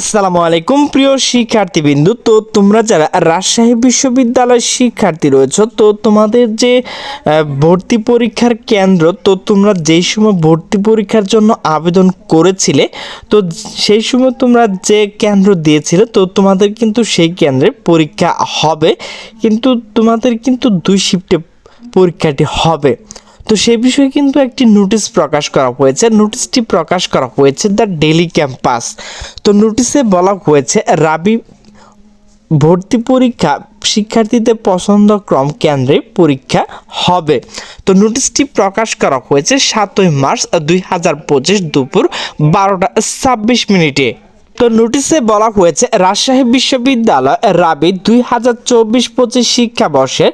আসসালামু আলাইকুম, প্রিয় শিক্ষার্থীবৃন্দু। তো তোমরা যারা রাজশাহী বিশ্ববিদ্যালয়ের শিক্ষার্থী রয়েছে, তো তোমাদের যে ভর্তি পরীক্ষার কেন্দ্র, তো তোমরা যেই সময় ভর্তি পরীক্ষার জন্য আবেদন করেছিলে, তো সেই সময় তোমরা যে কেন্দ্র দিয়েছিলে, তো তোমাদের কিন্তু সেই কেন্দ্রে পরীক্ষা হবে। কিন্তু তোমাদের কিন্তু দুই শিফটে পরীক্ষাটি হবে। তো সেই বিষয়ে কিন্তু একটি নোটিশ প্রকাশ করা হয়েছে। নোটিশটি প্রকাশ করা হয়েছে দ্য ডেলি ক্যাম্পাস তো নোটিশে বলা হয়েছে, রাবি ভর্তি পরীক্ষা, শিক্ষার্থীদের পছন্দ ক্রম কেন্দ্রে পরীক্ষা হবে। তো নোটিশটি প্রকাশ করা হয়েছে সাতই মার্চ দুই হাজার পঁচিশ দুপুর বারোটা ছাব্বিশ মিনিটে। তো নোটিশে বলা হয়েছে, রাজশাহী বিশ্ববিদ্যালয় রাবি দুই হাজার চব্বিশ পঁচিশ শিক্ষাবর্ষের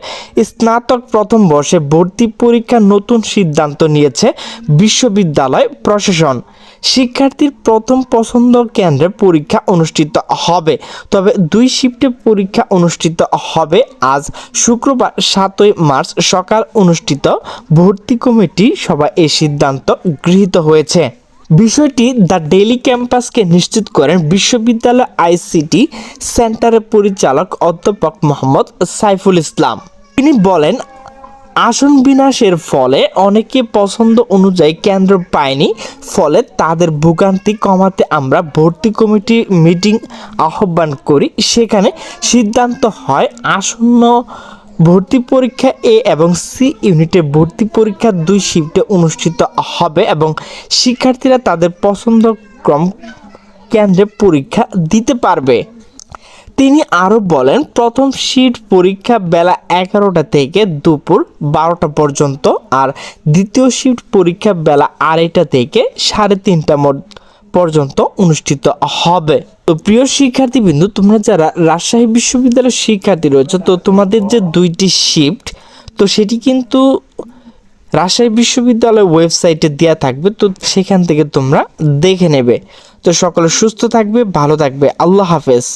স্নাতক প্রথম বর্ষে ভর্তি পরীক্ষার নতুন সিদ্ধান্ত নিয়েছে বিশ্ববিদ্যালয় প্রশাসন। শিক্ষার্থীর প্রথম পছন্দ কেন্দ্রে পরীক্ষা অনুষ্ঠিত হবে, তবে দুই শিফটে পরীক্ষা অনুষ্ঠিত হবে আজ শুক্রবার সাতই মার্চ সকাল অনুষ্ঠিত ভর্তি কমিটি সভায় এই সিদ্ধান্ত গৃহীত হয়েছে। বিষয়টি দ্য ডেইলি ক্যাম্পাসকে নিশ্চিত করেন বিশ্ববিদ্যালয় আইসিটি সেন্টারের পরিচালক অধ্যাপক মোহাম্মদ সাইফুল ইসলাম। তিনি বলেন, আসন বিনাশের ফলে অনেকে পছন্দ অনুযায়ী কেন্দ্র পায়নি, ফলে তাদের ভোগান্তি কমাতে আমরা ভর্তি কমিটি মিটিং আহ্বান করি। সেখানে সিদ্ধান্ত হয়, আসন্ন ভর্তি পরীক্ষা এ এবং সি ইউনিটে ভর্তি পরীক্ষা দুই শিফটে অনুষ্ঠিত হবে এবং শিক্ষার্থীরা তাদের পছন্দ ক্রম কেন্দ্রে পরীক্ষা দিতে পারবে। তিনি আরও বলেন, প্রথম শিট পরীক্ষা বেলা এগারোটা থেকে দুপুর বারোটা পর্যন্ত আর দ্বিতীয় শিফট পরীক্ষা বেলা আড়াইটা থেকে সাড়ে তিনটা পর্যন্ত অনুষ্ঠিত হবে। তো প্রিয় শিক্ষার্থীবৃন্দ, তোমরা যারা রাজশাহী বিশ্ববিদ্যালয়ের শিক্ষার্থী রয়েছে, তো তোমাদের যে দুইটি শিফট তো সেটি কিন্তু রাজশাহী বিশ্ববিদ্যালয়ের ওয়েবসাইটে দেওয়া থাকবে, তো সেখান থেকে তোমরা দেখে নেবে। তো সকলে সুস্থ থাকবে, ভালো থাকবে। আল্লাহ হাফেজ।